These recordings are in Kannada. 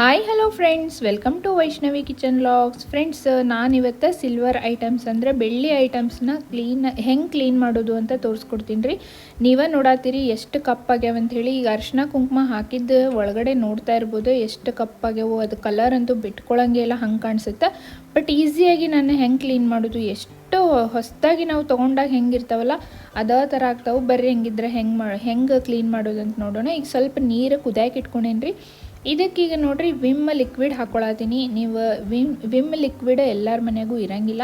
Hi hello friends welcome to Vaishnavi kitchen logs friends ನಾನಿವತ್ತು ಸಿಲ್ವರ್ ಐಟಮ್ಸ್ ಅಂದರೆ ಬೆಳ್ಳಿ ಐಟಮ್ಸ್ನ ಕ್ಲೀನ್ ಹೆಂಗೆ ಕ್ಲೀನ್ ಮಾಡೋದು ಅಂತ ತೋರಿಸ್ಕೊಡ್ತೀನಿ ರೀ. ನೀವೇ ನೋಡಾತೀರಿ ಎಷ್ಟು ಕಪ್ಪಾಗ್ಯಾವ ಹೇಳಿ ಈಗ ಅರ್ಶಿನ ಕುಂಕುಮ ಹಾಕಿದ್ದು ಒಳಗಡೆ ನೋಡ್ತಾ ಇರ್ಬೋದು ಎಷ್ಟು ಕಪ್ಪಾಗ್ಯಾವು ಅದು ಕಲರ್ ಅಂತೂ ಬಿಟ್ಕೊಳಂಗೆ ಇಲ್ಲ, ಹಂಗೆ ಕಾಣಿಸುತ್ತೆ. ಬಟ್ ಈಸಿಯಾಗಿ ನಾನು ಹೆಂಗೆ ಕ್ಲೀನ್ ಮಾಡೋದು? ಎಷ್ಟು ಹೊಸದಾಗಿ ನಾವು ತೊಗೊಂಡಾಗ ಹೆಂಗಿರ್ತಾವಲ್ಲ ಅದೇ ಥರ ಆಗ್ತಾವೆ. ಬರ್ರಿ, ಹೆಂಗಿದ್ರೆ ಹೆಂಗೆ ಮಾ, ಹೆಂಗೆ ಕ್ಲೀನ್ ಮಾಡೋದು ಅಂತ ನೋಡೋಣ. ಈಗ ಸ್ವಲ್ಪ ನೀರು ಕುದಾಯಕ್ಕೆ ಇಟ್ಕೊಂಡೇನಿ ರೀ ಇದಕ್ಕೀಗ ನೋಡ್ರಿ, ವಿಮ್ ಲಿಕ್ವಿಡ್ ಹಾಕ್ಕೊಳತ್ತೀನಿ ನೀವು ವಿಮ್ ವಿಮ್ ಲಿಕ್ವಿಡ್ ಎಲ್ಲರ ಮನೆಗೂ ಇರಂಗಿಲ್ಲ.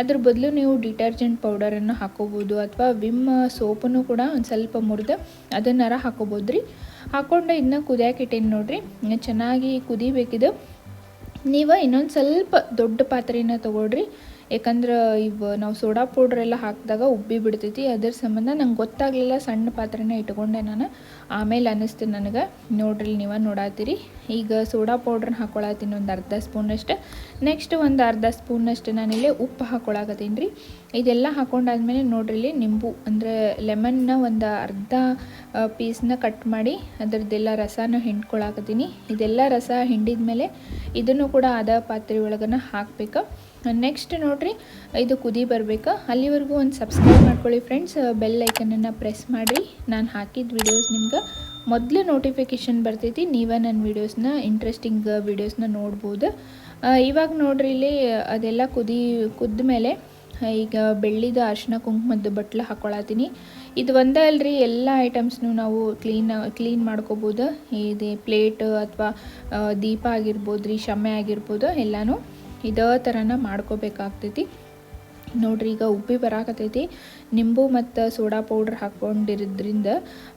ಅದ್ರ ಬದಲು ನೀವು ಡಿಟರ್ಜೆಂಟ್ ಪೌಡರನ್ನು ಹಾಕೋಬೋದು, ಅಥವಾ ವಿಮ್ ಸೋಪನ್ನು ಕೂಡ ಒಂದು ಸ್ವಲ್ಪ ಮುರಿದು ಅದನ್ನಾರ ಹಾಕೋಬೋದು ರೀ ಇದನ್ನ ಕುದಿಯಾಕೆ ಇಟ್ಟೇನಿ ನೋಡ್ರಿ ಚೆನ್ನಾಗಿ ಕುದಿಬೇಕಿದು. ನೀವು ಇನ್ನೊಂದು ಸ್ವಲ್ಪ ದೊಡ್ಡ ಪಾತ್ರೆನ ತೊಗೊಳ್ರಿ. ಯಾಕಂದ್ರೆ ಇವು ನಾವು ಸೋಡಾ ಪೌಡ್ರ್ ಎಲ್ಲ ಹಾಕಿದಾಗ ಉಬ್ಬಿ ಬಿಡ್ತೈತಿ, ಅದ್ರ ಸಂಬಂಧ ನಂಗೆ ಗೊತ್ತಾಗಲಿಲ್ಲ, ಸಣ್ಣ ಪಾತ್ರೆನ ಇಟ್ಕೊಂಡೆ ನಾನು. ಆಮೇಲೆ ಅನ್ನಿಸ್ತು ನನಗೆ, ನೋಡ್ರಿ ನೀವು ನೋಡಾತೀರಿ. ಈಗ ಸೋಡಾ ಪೌಡ್ರನ್ನ ಹಾಕೊಳತ್ತೀನಿ ಒಂದು ಅರ್ಧ ಸ್ಪೂನಷ್ಟು ನೆಕ್ಸ್ಟ್ ಒಂದು ಅರ್ಧ ಸ್ಪೂನಷ್ಟು ನಾನಿಲ್ಲಿ ಉಪ್ಪು ಹಾಕೊಳಕತ್ತೀನಿ ರೀ ಇದೆಲ್ಲ ಹಾಕೊಂಡಾದ್ಮೇಲೆ ನೋಡ್ರಿ ಇಲ್ಲಿ ನಿಂಬು, ಅಂದರೆ ಲೆಮನ್ನ ಒಂದು ಅರ್ಧ ಪೀಸ್ನ ಕಟ್ ಮಾಡಿ ಅದರದ್ದೆಲ್ಲ ರಸನ ಹಿಂಡ್ಕೊಳಕತ್ತೀನಿ. ಇದೆಲ್ಲ ರಸ ಹಿಂಡಿದ ಮೇಲೆ ಇದನ್ನು ಕೂಡ ಅದ ಪಾತ್ರೆ ಒಳಗನ ಹಾಕ್ಬೇಕು. ನೆಕ್ಸ್ಟ್ ನೋಡಿರಿ, ಇದು ಕುದಿ ಬರಬೇಕು? ಅಲ್ಲಿವರೆಗೂ ಒಂದು ಸಬ್ಸ್ಕ್ರೈಬ್ ಮಾಡ್ಕೊಳ್ಳಿ ಫ್ರೆಂಡ್ಸ್ ಬೆಲ್ ಐಕನನ್ನು ಪ್ರೆಸ್ ಮಾಡಿ ನಾನು ಹಾಕಿದ ವಿಡಿಯೋಸ್ ನಿಮ್ಗೆ ಮೊದಲು ನೋಟಿಫಿಕೇಷನ್ ಬರ್ತೈತಿ. ನೀವೇ ನನ್ನ ವೀಡಿಯೋಸ್ನ ಇಂಟ್ರೆಸ್ಟಿಂಗ್ ವೀಡಿಯೋಸ್ನ ನೋಡ್ಬೋದು. ಇವಾಗ ನೋಡ್ರಿ ಇಲ್ಲಿ ಅದೆಲ್ಲ ಕುದಿ ಕುದ್ದ ಮೇಲೆ ಈಗ ಬೆಳ್ಳಿದ ಅರಿಶಿನ ಕುಂಕುಮದ್ದು ಬಟ್ಲು ಹಾಕ್ಕೊಳತ್ತೀನಿ ಇದು ಒಂದೇ ಅಲ್ರಿ, ಎಲ್ಲ ಐಟಮ್ಸ್ನು ನಾವು ಕ್ಲೀನ್ ಕ್ಲೀನ್ ಮಾಡ್ಕೋಬೋದು. ಇದು ಪ್ಲೇಟ್ ಅಥವಾ ದೀಪ ಆಗಿರ್ಬೋದು ರೀ ಶಮೆ ಆಗಿರ್ಬೋದು, ಎಲ್ಲನೂ. ಇದೇ ಥರನ ಮಾಡ್ಕೋಬೇಕಾಗ್ತೈತಿ. ನೋಡ್ರಿ, ಈಗ ಉಬ್ಬಿ ಬರಾಕತೈತಿ ನಿಂಬು ಮತ್ತು ಸೋಡಾ ಪೌಡ್ರ್ ಹಾಕ್ಕೊಂಡಿರೋದ್ರಿಂದ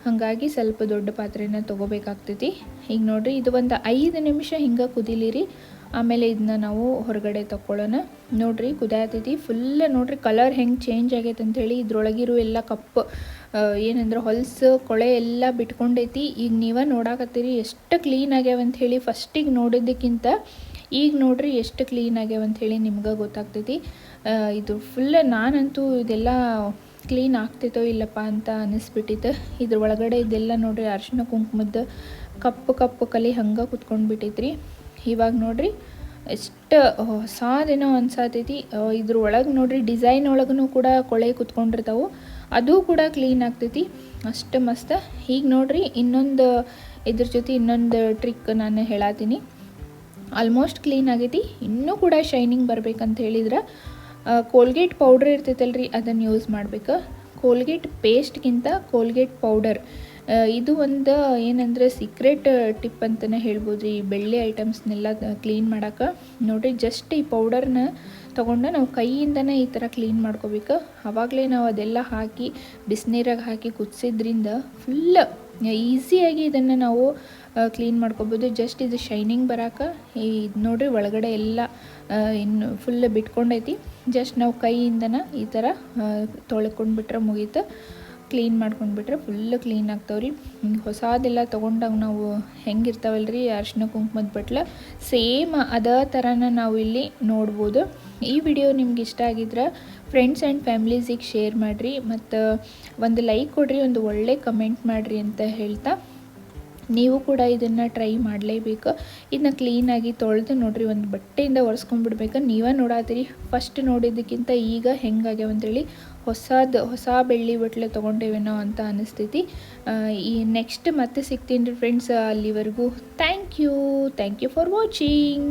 ಹಾಗಾಗಿ ಸ್ವಲ್ಪ ದೊಡ್ಡ ಪಾತ್ರೆನ ತೊಗೋಬೇಕಾಗ್ತೈತಿ. ಈಗ ನೋಡ್ರಿ, ಇದು ಒಂದು ಐದು ನಿಮಿಷ ಹಿಂಗೆ ಕುದಿಲಿರಿ. ಆಮೇಲೆ ಇದನ್ನ ನಾವು ಹೊರಗಡೆ ತಗೊಳ್ಳೋಣ ನೋಡ್ರಿ ಕುದಾಯತೈತಿ ಫುಲ್ ನೋಡ್ರಿ ಕಲರ್ ಹೆಂಗೆ ಚೇಂಜ್ ಆಗೈತೆ ಅಂಥೇಳಿ ಇದ್ರೊಳಗಿರೋ ಎಲ್ಲ ಕಪ್ಪು ಏನಂದ್ರೆ ಹೊಲಸು, ಕೊಳೆ ಎಲ್ಲ ಬಿಟ್ಕೊಂಡೈತಿ. ಈಗ ನೀವೇ ನೋಡಾಕತ್ತೀರಿ, ಎಷ್ಟು ಕ್ಲೀನ್ ಆಗ್ಯಾವಂಥೇಳಿ ಫಸ್ಟಿಗೆ ನೋಡಿದ್ದಕ್ಕಿಂತ ಈಗ ನೋಡ್ರಿ ಎಷ್ಟು ಕ್ಲೀನ್ ಆಗ್ಯಾವ ಅಂಥೇಳಿ ನಿಮ್ಗೆ ಗೊತ್ತಾಗ್ತೈತಿ. ಇದು ಫುಲ್ ನಾನಂತೂ ಇದೆಲ್ಲ ಕ್ಲೀನ್ ಆಗ್ತೈತೋ ಇಲ್ಲಪ್ಪ ಅಂತ ಅನ್ನಿಸ್ಬಿಟ್ಟಿತ್ತು. ಇದ್ರ ಒಳಗಡೆ ಇದೆಲ್ಲ ನೋಡ್ರಿ ಅರಿಶಿನ ಕುಂಕುಮದ ಕಪ್ಪು ಕಪ್ಪು ಕಲಿ ಹಂಗೆ ಕುತ್ಕೊಂಡು ಬಿಟ್ಟೈತ್ರಿ ಇವಾಗ ನೋಡ್ರಿ ಎಷ್ಟು ಹೊಸದೇನೋ ಅನ್ಸಾತೈತಿ. ಇದ್ರ ಒಳಗೆ ನೋಡ್ರಿ ಡಿಸೈನ್ ಒಳಗೂ ಕೂಡ ಕೊಳೆ ಕುತ್ಕೊಂಡಿರ್ತಾವೆ. ಅದು ಕೂಡ ಕ್ಲೀನ್ ಆಗ್ತೈತಿ. ಅಷ್ಟು ಮಸ್ತ್. ಈಗ ನೋಡ್ರಿ ಇನ್ನೊಂದು ಇದ್ರ ಜೊತೆ ಇನ್ನೊಂದು ಟ್ರಿಕ್ ನಾನು ಹೇಳತ್ತೀನಿ ಆಲ್ಮೋಸ್ಟ್ ಕ್ಲೀನ್ ಆಗೈತಿ. ಇನ್ನೂ ಕೂಡ ಶೈನಿಂಗ್ ಬರ್ಬೇಕಂತ ಹೇಳಿದ್ರೆ ಕೋಲ್ಗೇಟ್ ಪೌಡ್ರ್ ಇರ್ತೈತಲ್ರಿ ಅದನ್ನು ಯೂಸ್ ಮಾಡ್ಬೇಕು. ಕೋಲ್ಗೇಟ್ ಪೇಸ್ಟ್ಗಿಂತ ಕೋಲ್ಗೇಟ್ ಪೌಡರ್ ಇದು ಒಂದು ಏನಂದ್ರೆ ಸೀಕ್ರೆಟ್ ಟಿಪ್ ಅಂತಲೇ ಹೇಳ್ಬೋದು ಈ ಬೆಳ್ಳಿ ಐಟಮ್ಸ್ನೆಲ್ಲ ಕ್ಲೀನ್ ಮಾಡೋಕೆ. ನೋಡಿ ಜಸ್ಟ್ ಈ ಪೌಡರ್ನ ತೊಗೊಂಡು ನಾವು ಕೈಯಿಂದನೇ ಈ ಥರ ಕ್ಲೀನ್ ಮಾಡ್ಕೋಬೇಕು. ಆವಾಗಲೇ ನಾವು ಅದೆಲ್ಲ ಹಾಕಿ, ಬಿಸಿನೀರಾಗ ಹಾಕಿ ಕುದಿಸಿದ್ರಿಂದ ಫುಲ್ ಈಸಿಯಾಗಿ ಇದನ್ನು ನಾವು ಕ್ಲೀನ್ ಮಾಡ್ಕೋಬೋದು. ಜಸ್ಟ್ ಇದು ಶೈನಿಂಗ್ ಬರೋಕೆ. ಇದು ನೋಡಿರಿ, ಒಳಗಡೆ ಎಲ್ಲ ಇನ್ನು ಫುಲ್ ಬಿಟ್ಕೊಂಡೈತಿ. ಜಸ್ಟ್ ನಾವು ಕೈಯಿಂದನ ಈ ಥರ ತೊಳ್ಕೊಂಡ್ಬಿಟ್ರೆ ಮುಗೀತು. ಕ್ಲೀನ್ ಮಾಡ್ಕೊಂಡ್ಬಿಟ್ರೆ ಫುಲ್ ಕ್ಲೀನ್ ಆಗ್ತಾವ್ರಿ. ಹೊಸದೆಲ್ಲ ತೊಗೊಂಡಾಗ ನಾವು ಹೆಂಗಿರ್ತಾವಲ್ರಿ, ಅರ್ಶಿನ ಕುಂಕುಮದ ಬಟ್ಲ. ಸೇಮ್ ಅದೇ ಥರನ ನಾವು ಇಲ್ಲಿ ನೋಡ್ಬೋದು. ಈ ವಿಡಿಯೋ ನಿಮ್ಗೆ ಇಷ್ಟ ಆಗಿದ್ರೆ ಫ್ರೆಂಡ್ಸ್ ಆ್ಯಂಡ್ ಫ್ಯಾಮ್ಲೀಸಿಗೆ ಶೇರ್ ಮಾಡಿರಿ. ಮತ್ತು ಒಂದು ಲೈಕ್ ಕೊಡಿರಿ, ಒಂದು ಒಳ್ಳೆ ಕಮೆಂಟ್ ಮಾಡಿರಿ ಅಂತ ಹೇಳ್ತಾ. ನೀವು ಕೂಡ ಇದನ್ನು ಟ್ರೈ ಮಾಡಲೇಬೇಕು. ಇದನ್ನ ಕ್ಲೀನಾಗಿ ತೊಳೆದು ನೋಡಿರಿ, ಒಂದು ಬಟ್ಟೆಯಿಂದ ಒರೆಸ್ಕೊಂಡ್ಬಿಡ್ಬೇಕು. ನೀವೇ ನೋಡಾತೀರಿ ಫಸ್ಟ್ ನೋಡಿದ್ದಕ್ಕಿಂತ ಈಗ ಹೆಂಗಾಗ್ಯಾವ ಅಂತೇಳಿ ಹೊಸದು, ಹೊಸ ಬೆಳ್ಳಿ ಬಟ್ಲೆ ತೊಗೊಂಡೇವೇನೋ ಅಂತ ಅನಿಸ್ತೈತಿ. ಈ ನೆಕ್ಸ್ಟ್ ಮತ್ತೆ ಸಿಗ್ತೀನಿ ರೀ ಫ್ರೆಂಡ್ಸ್ ಅಲ್ಲಿವರೆಗೂ. Thank you thank you for watching